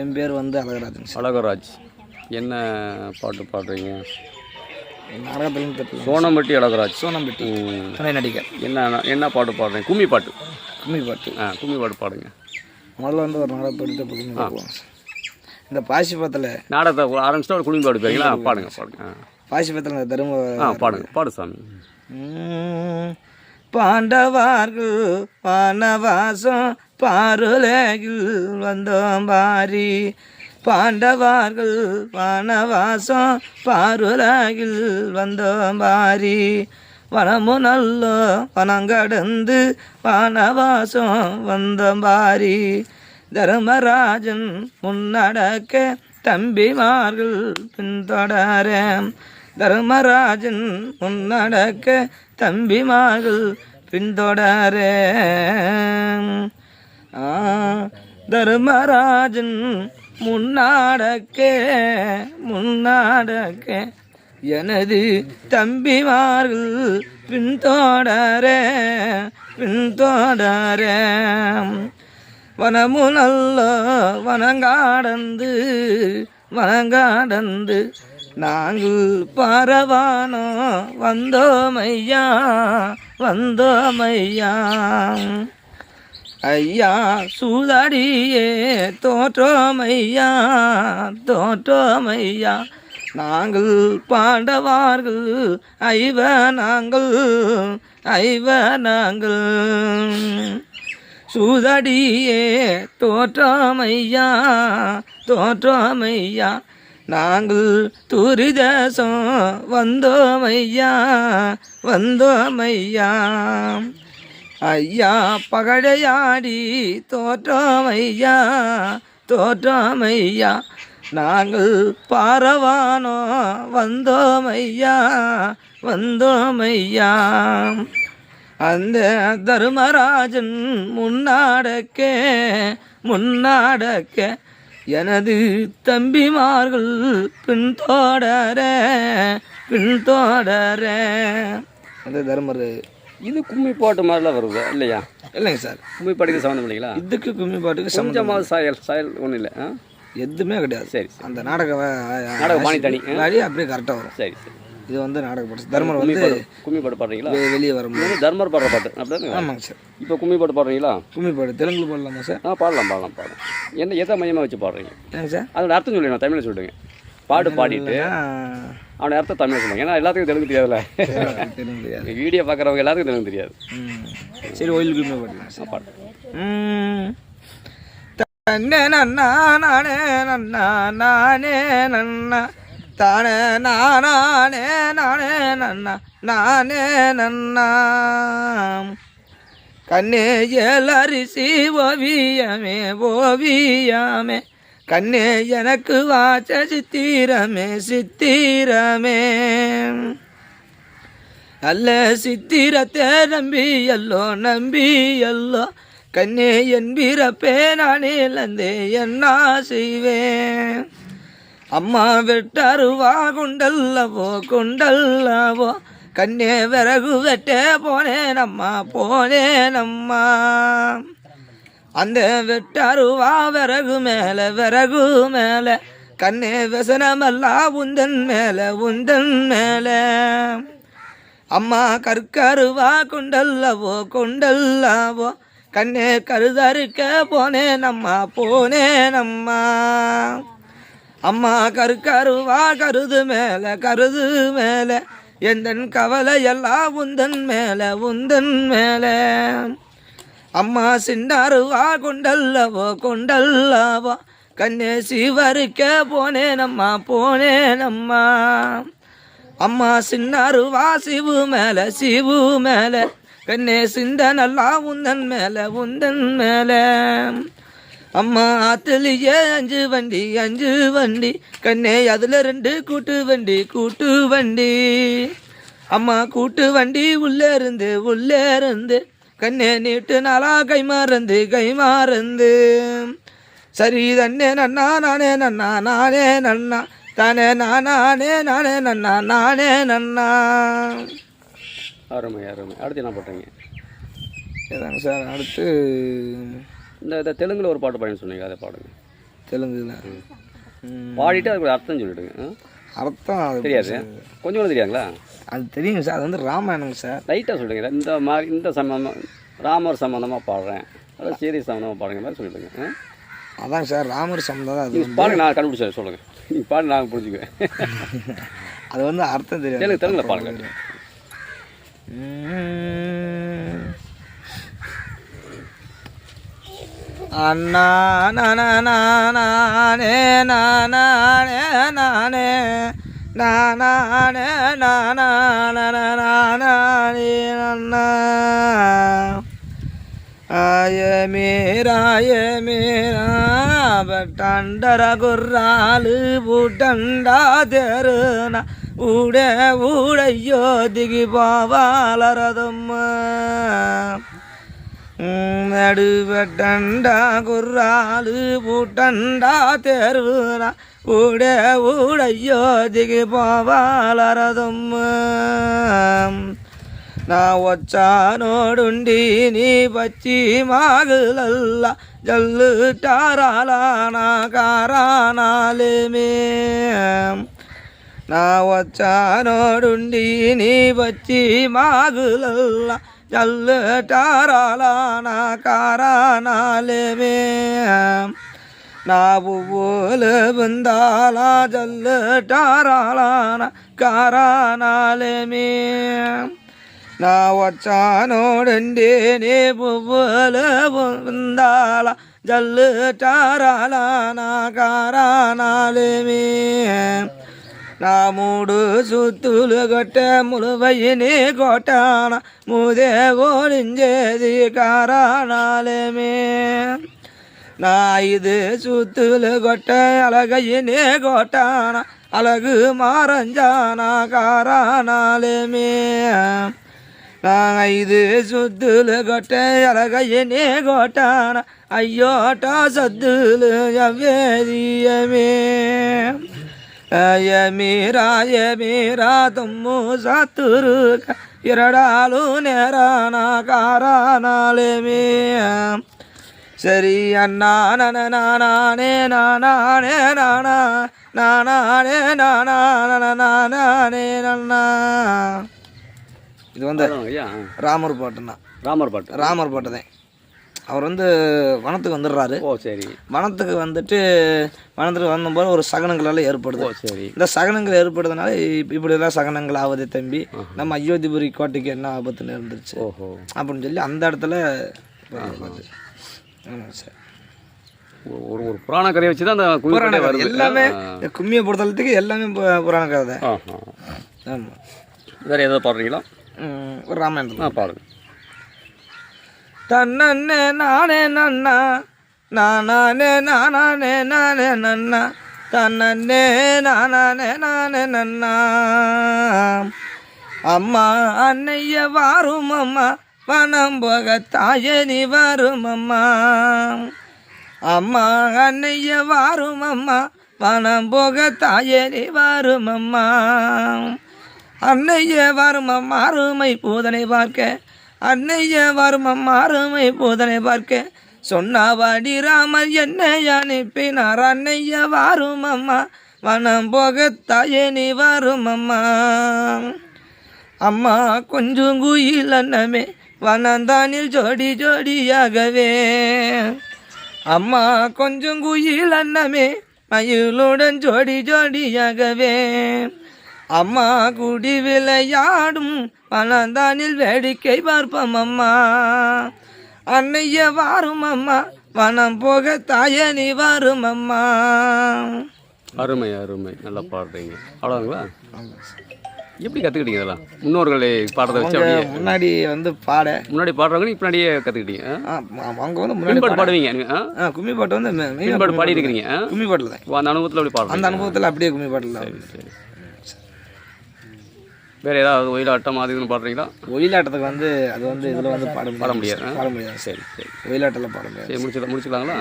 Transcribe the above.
என் பேர் வந்து அழகராஜன் அழகராஜ். என்ன பாட்டு பாடுறீங்க? நாடகத்துலேருந்து தெரியல. சோனம்பட்டி அழகராஜ். சோனம்பட்டி. துணை நடிகர். என்ன என்ன பாட்டு பாடுறீங்க? கும்மி பாட்டு. கும்மி பாட்டு. ஆ கும்மி பாட்டு பாடுங்க. முதல்ல வந்து ஒரு கும்மி பாடுவோம் சார். இந்த பாசிபத்தில் நாடகத்தை ஆரம்பிச்சுட்டு ஒரு கும்மி பாடு போறீங்களா பாடுங்க பாடுங்க. பாசிபத்தில் தரும ஆ பாடுங்க. பாடு சாமி. பாண்டவார்கள் வனவாசம் பாருலகில் வந்தோம் பாரி. பாண்டவார்கள் வனவாசம் பாருலகில் வந்தோம் பாரி. வனமு நல்ல வனங்கடந்து வனவாசம் வந்தோம் பாரி. தர்மராஜன் முன்னடக்க தம்பிமார்கள் பின்தொடர தர்மராஜன் முன்னடக்க தம்பிமார்கள் பின்தொடர. ஆ, தர்மராஜன் முன்னாடக்க முன்னாடக்க. எனது தம்பிமார்கள் பின்தொடர பின்தொடர. வனமு வனங்காடந்து வனங்காடந்து நாங்கள் பரவானோ வந்தோமையா வந்தோமையா. ஐயா சூதாடியே தோற்றோமையா தோற்றோமையா. நாங்கள் பாண்டவார்கள் ஐவ நாங்கள் ஐவ நாங்கள். சூதடியே தோற்றோமையா தோற்றோமையா. நாங்கள் துரிதேசம் வந்தோமையா வந்தோம் ஐயா ஐயா பகடையாடி தோற்றம் ஐயா நாங்கள் பாரவானோ வந்தோம் ஐயா வந்தோம் ஐயா அந்த தர்மராஜன் முன்னாடக்கே முன்னாடக்கே எனது தம்பிமார்கள் பின்தொடர பின்தொடர அந்த தர்மர் இது கும்மி பாட்டு மாதிரிலாம் வருது? இல்லையா? இல்லைங்க சார். கும்மி பாட்டுக்கு சம்மந்தம் இல்லைங்களா? இதுக்கு கும்மி பாட்டுக்கு சம்மந்தம் கொஞ்சமாவது சாயல் சாயல் ஒன்றும் இல்லை எதுவுமே கிடையாது. சரி அந்த நாடக நாடக பாணி தனி, அப்படியே கரெக்டாக வரும். சரி சரி. இது வந்து நாடக பாட்டு. தர்மர் வந்து கும்மி பாட்டு பாடுறீங்களா? வெளியே வரும்போது இது தர்மர் பாடுற பாட்டு. அப்படிதானே? ஆமாங்க சார். இப்போ கும்மி பாட்டு பாடுறீங்களா? கும்மி பாட்டு. தெலுங்குல பாடலாமா சார்? ஆ பாடலாம் பாடலாம் பாடலாம். என்ன எதை மையமாக வச்சு பாடுறீங்க? என்னங்க சார்? அதோட அர்த்தம் சொல்லுங்க தமிழில் சொல்லிடுங்க பாட்டு பாடிட்டு அவனோட அர்த்தம் தமிழ் சொல்லுங்க. ஏன்னா எல்லாத்துக்கும் தெலுங்கு தெரியாதுல்ல. தெலுங்கு தெரியாது. வீடியோ பார்க்குறவங்க எல்லாத்துக்கும் தெலுங்கு தெரியாது. சரி ஒயில் கும்மி பாடலாம் நன்னா நானே நன்னா நானே நன்னா. தானே நானே நானே நன்னா நானே நன்னா. கண்ணே எலரிசி ஓவியமே ஓவியமே. கண்ணே எனக்கு வாச்ச சித்திரமே சித்திரமே. நல்ல சித்திரத்தை நம்பி எல்லோ நம்பி எல்லோ கண்ணே என் வீரப்பே நானே இழந்தே என்ன செய்வேன்? அம்மா வெட்டருவா குண்டல்லவோ குண்டல்லவோ. கண்ணே விறகு வெட்டே போனேனம்மா போனேனம்மா. அந்த வெட்டருவா விறகு மேலே விறகு மேலே. கண்ணே வசனமெல்லாம் உந்தன் மேலே உந்தன் மேலே. அம்மா கற்கருவா கொண்டல்லவோ கொண்டல்லவோ. கண்ணே கருதறுக்க போனேனம்மா போனேனம்மா. அம்மா கரு கருவா கருது மேலே கருது மேலே. எந்தன் கவலை எல்லாம் உந்தன் மேலே உந்தன் மேலே. அம்மா சின்னாருவா கொண்டல்லவோ கொண்டல்லவோ. கண்ணே சிவருக்க போனேன் அம்மா போனேன் அம்மா அம்மா சின்னாருவா சிவு மேலே சிவு மேலே. கண்ணே சிந்தனல்லா உந்தன் மேலே உந்தன் மேலே. அம்மா ஆத்துலியே அஞ்சு வண்டி அஞ்சு வண்டி. கண்ணே அதில் ரெண்டு கூட்டு வண்டி கூட்டு வண்டி. அம்மா கூட்டு வண்டி உள்ளே இருந்து உள்ளே இருந்து. கண்ணே நீட்டு நாளா கை மறந்து கை மறந்து. சரி தண்ணே நன்னா நானே நன்னா நானே நன்னா. தானே நானே நானே நன்னா நானே நன்னா. அருமை அருமை. அடுத்து என்ன இதாங்க சார் அடுத்து இந்த இந்த தெலுங்குல ஒரு பாட்டு பாடுன்னு சொன்னீங்க அதை பாடுங்க. தெலுங்குல. பாடிட்டு அதுக்கு ஒரு அர்த்தம் சொல்லிடுங்க? அர்த்தம் தெரியாது. கொஞ்சம் கூட தெரியாங்களா? அது தெரியுங்க சார் அது வந்து ராமாயணங்க சார். லைட்டாக சொல்லுங்க இந்த மாதிரி இந்த சம்பந்தம் ராமர் சம்மந்தமாக பாடுறேன் அதாவது சீரியஸ் சம்மந்தமாக பாடுங்க மாதிரி சொல்லிடுங்க? அதாங்க சாருங்க ராமர் சம்பந்தம் தான் அது பாடுங்க நான் கண்டுபிடிச்சேன் சொல்லுங்கள் நீங்கள் பாடு நான் புரிஞ்சுக்குவேன். அது வந்து அர்த்தம் தெரியாது. தெலுங்கு தெலுங்குல பாடுங்க. அண்ணா நானே நானே நானே நானே நானே ஆய மேராய மேரா பட்டாண்டர குர்ராலு பூட்டண்டா தெருனா ஊட ஊடையோ திகி பாவாலரதம்மா நடுவட்டண்டா குர்ராலு பூட்டண்டா தெருனா ஊட ஊடையோ திகி போவாலரதும் நான் ஒச்சானோடுண்டி நீ பச்சி மாகுலல்ல ஜல்லு டாராலானா காரானாலுமே నా వచ్చానోడుండి నీ పచ్చి మాగులల్ల జల్లుటారాల నా కారానాలేమే నా పువ్వులు బృందాల జల్లుటారాల కారానాలేమే నా వచ్చానోడండి నీ పువ్వులు బృందాల జల్లుటారాల నా కారానాలేమే నా మూడు సుత్తులు గొట్టె ములువయ్యని కొట్టాన ముదే ఓడించేది కారణాలేమే నా ఐదు సుత్తులు గొట్టె అలగయ్యని కొట్టాన అలగు మారంజాన కారణాలేమే నా ఐదు సుద్దులు కొట్టే అలగయ్యని కొట్టాన అయ్యోట సద్దులు ಯ ಮೀರ ಯ ಮೀರ ತಮ್ಮು ಸತ್ತುರು ಎರಡಾಲು ನೆರನ ಕಾರನಾಲೆ ಮೇ ಸರಿ ಅಣ್ಣ ನನ ನಾನೇ ನಾನೇ ನಾನ ನಾನೇ ನಾನ ನಾನೇ ನನ್ನ இது வந்து ராமர் பாட்டுண்ணா ராமர் பாட்டு ராமர் பாட்டு தான் அவர் வந்து வனத்துக்கு வந்துடுறாரு. ஓ சரி. வனத்துக்கு வந்துட்டு வனத்துக்கு வந்தபோது ஒரு சகனங்களால் ஏற்படுது. ஓ சரி. இந்த சகனங்கள் ஏற்படுறதுனால இப்ப- இப்படியெல்லாம் சகனங்கள் ஆகுது தம்பி. நம்ம அயோத்திபுரி கோட்டைக்கு என்ன ஆபத்துன்னு இருந்துச்சு ஓஹோ. அப்படின்னு சொல்லி அந்த இடத்துல. ஆமாங்க சார். ஒரு- ஒரு புராண கதையை வச்சு தான் அந்த புராண கதை. எல்லாமே கும்மியை பொறுத்தளவுக்கு எல்லாமே புராண கதை. ஆமாம் வேறு ஏதாவது பாடுறீங்களா? ஒரு ராமாயணத்தில். ஆ பாடுங்க. தன்னே நானே நன்னா நானே நானே நானே நன்னா தன்னே நானே நானே நன்னா. அம்மா அன்னைய வாரும் அம்மா பணம் போக தாயனி வரும் அம்மா. அம்மா அன்னைய வாரும் அம்மா பணம் போக தாயனி வரும் அம்மா. அன்னைய வரும் அருமை பூதனை பார்க்க அன்னைய வருமம் மாறுமை போதனை பார்க்க. சொன்னாவாடி ராமர் என்னை அனுப்பினார் அன்னைய வாரும் அம்மா வனம் போக தாயே நீ வரும் அம்மா. அம்மா கொஞ்சம் குயில் அன்னமே வனந்தானில் ஜோடி ஜோடியாகவே. அம்மா கொஞ்சம் குயில் அன்னமே மயிலுடன் ஜோடி ஜோடியாகவே. அம்மா குடி விளையாடும் வனந்தானில் வேடிக்கை பார்ப்போம் அம்மா. அன்னைய வாரும் அம்மா. வனம் போக தாயனி வரும் அம்மா. அருமை அருமை. நல்லா பாடுறீங்க. அவ்வளோங்களா எப்படி கற்றுக்கிட்டீங்க இதெல்லாம்? முன்னோர்களை பாடுறதை வச்சு அப்படியே முன்னாடி வந்து பாட. முன்னாடி பாடுறவங்க பின்னாடியே கற்றுக்கிட்டீங்க அவங்க வந்து முன்னாடி பாடுவீங்க ஆ? கும்மி பாட்டு வந்து மெ- மெயினா மீன்பாடு பாடி இருக்கிறீங்க? கும்மி பாட்டில் தான். அந்த அனுபவத்தில் அப்படி அந்த பாடுறீங்க அனுபவத்தில் அப்படியே கும்மி பாட்டில் சரி. வேறு ஏதாவது ஒயிலாட்டம் அது இதுன்னு பாடுறீங்களா? ஒயிலாட்டத்துக்கு வந்து அது வந்து இதில் வந்து பாட பாட முடியாது? பாட முடியாது. சரி சரி. ஒயிலாட்டத்தில் பாட முடியாது. சரி முடிச்சுக்கலாம் முடிச்சுக்கலாங்களா?